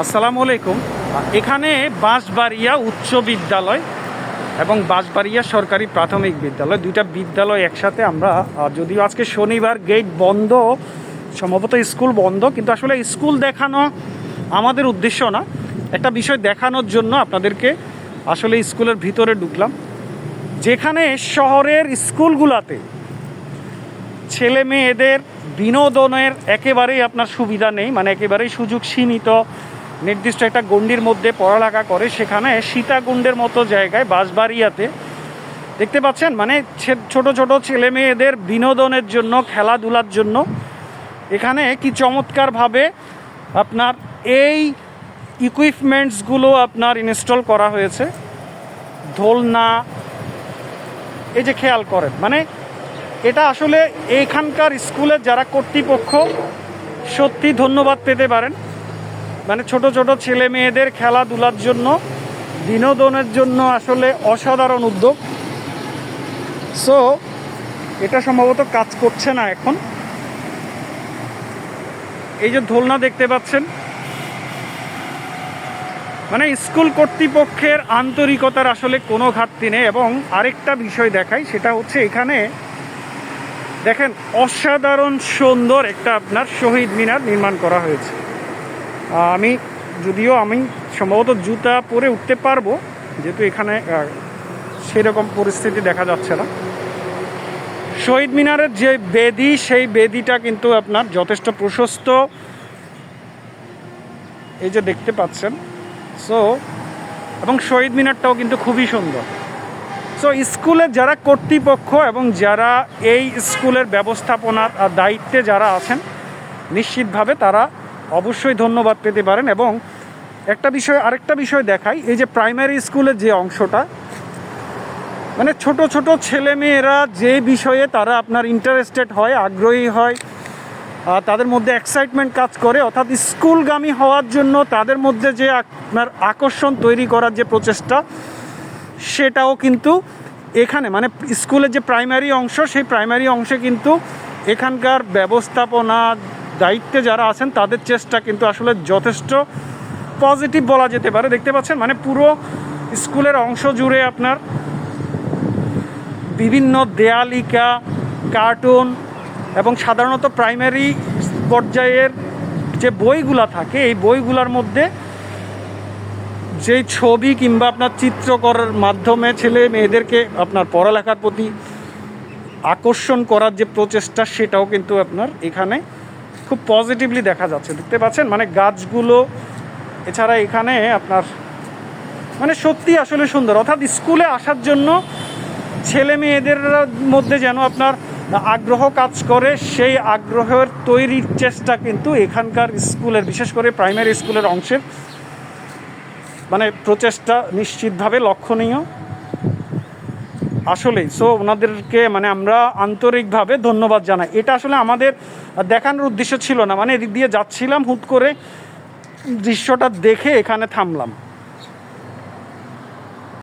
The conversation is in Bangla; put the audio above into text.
আসসালামু আলাইকুম। এখানে বাঁশবাড়িয়া উচ্চ বিদ্যালয় এবং বাঁশবাড়িয়া সরকারি প্রাথমিক বিদ্যালয়, দুইটা বিদ্যালয় একসাথে আমরা যদিও আজকে শনিবার গেট বন্ধ, সম্ভবত স্কুল বন্ধ, কিন্তু আসলে স্কুল দেখানো আমাদের উদ্দেশ্য না। একটা বিষয় দেখানোর জন্য আপনাদেরকে আসলে স্কুলের ভিতরে ঢুকলাম। যেখানে শহরের স্কুলগুলাতে ছেলে মেয়েদের বিনোদনের একেবারেই আপনার সুবিধা নেই মানে একেবারেই সুযোগ সীমিত নির্দিষ্ট একটা গণ্ডির মধ্যে পড়ালেখা করে, সেখানে সীতাকুণ্ডের মতো জায়গায় বাঁশবাড়িয়াতে। দেখতে পাচ্ছেন? মানে ছোট ছোট ছেলে মেয়েদের বিনোদনের জন্য, খেলাধুলার জন্য। এখানে কি চমৎকারভাবে আপনার এই ইকুইপমেন্টসগুলো আপনার ইনস্টল করা হয়েছে। ধোলনা, এই যে খেয়াল করেন মানে এটা আসলে এখানকার স্কুলের যারা কর্তৃপক্ষ, সত্যি ধন্যবাদ পেতে পারেন। মানে ছোট ছোট ছেলে মেয়েদের খেলাধুলার জন্য, বিনোদনের জন্য আসলে অসাধারণ উদ্যোগ। সো এটা সম্ভবত কাজ করছে না এখন। এই যে দোলনা দেখতে পাচ্ছেন মানে স্কুল কর্তৃপক্ষের আন্তরিকতার আসলে কোনো ঘাটতি নেই। এবং আরেকটা বিষয় দেখাই, সেটা হচ্ছে এখানে দেখেন, অসাধারণ সুন্দর একটা আপনার শহীদ মিনার নির্মাণ করা হয়েছে। আমি, যদিও আমি সম্ভবত জুতা পরে উঠতে পারব, যেহেতু এখানে সেরকম পরিস্থিতি দেখা যাচ্ছে না। শহীদ মিনারের যে বেদি, সেই বেদিটা কিন্তু আপনার যথেষ্ট প্রশস্ত। এই যে দেখতে পাচ্ছেন সো এবং শহীদ মিনারটাও কিন্তু খুবই সুন্দর। সো স্কুলের যারা কর্তৃপক্ষ এবং যারা এই স্কুলের ব্যবস্থাপনার দায়িত্বে যারা আছেন, নিশ্চিতভাবে তারা অবশ্যই ধন্যবাদ পেতে পারেন এবং একটা বিষয়, আরেকটা বিষয় দেখাই, এই যে প্রাইমারি স্কুলের যে অংশটা মানে ছোট ছোট ছেলে মেয়েরা যে বিষয়ে তারা আপনার ইন্টারেস্টেড হয়, আগ্রহী হয় তাদের মধ্যে এক্সাইটমেন্ট কাজ করে, অর্থাৎ স্কুলগামী হওয়ার জন্য তাদের মধ্যে যে আপনার আকর্ষণ তৈরি করার যে প্রচেষ্টা, সেটাও কিন্তু এখানে মানে স্কুলের যে প্রাইমারি অংশ, সেই প্রাইমারি অংশে কিন্তু এখানকার ব্যবস্থাপনা দায়িত্বে যারা আছেন, তাদের চেষ্টা কিন্তু আসলে যথেষ্ট পজিটিভ বলা যেতে পারে। দেখতে পাচ্ছেন মানে পুরো স্কুলের অংশ জুড়ে আপনার বিভিন্ন দেয়ালিকা, কার্টুন এবং সাধারণত প্রাইমারি পর্যায়ের যে বইগুলা থাকে, এই বইগুলোর মধ্যে যে ছবি কিংবা আপনার চিত্রকরের মাধ্যমে ছেলে মেয়েদেরকে আপনার পড়ালেখার প্রতি আকর্ষণ করার যে প্রচেষ্টা, সেটাও কিন্তু আপনার এখানে খুব পজিটিভলি দেখা যাচ্ছে। দেখতে পাচ্ছেন? মানে গাছগুলো, এছাড়া এখানে আপনার মানে সত্যি আসলে সুন্দর। অর্থাৎ স্কুলে আসার জন্য ছেলে মেয়েদের মধ্যে যেন আপনার আগ্রহ কাজ করে, সেই আগ্রহের তৈরির চেষ্টা কিন্তু এখানকার স্কুলের, বিশেষ করে প্রাইমারি স্কুলের অংশের মানে প্রচেষ্টা নিশ্চিতভাবে লক্ষণীয়। আসলেই। সো ওনাদেরকে মানে আমরা আন্তরিকভাবে ধন্যবাদ জানাই। এটা আসলে আমাদের দেখানোর উদ্দেশ্য ছিল না। মানে এদিক দিয়ে যাচ্ছিলাম, হুট করে দৃশ্যটা দেখে এখানে থামলাম।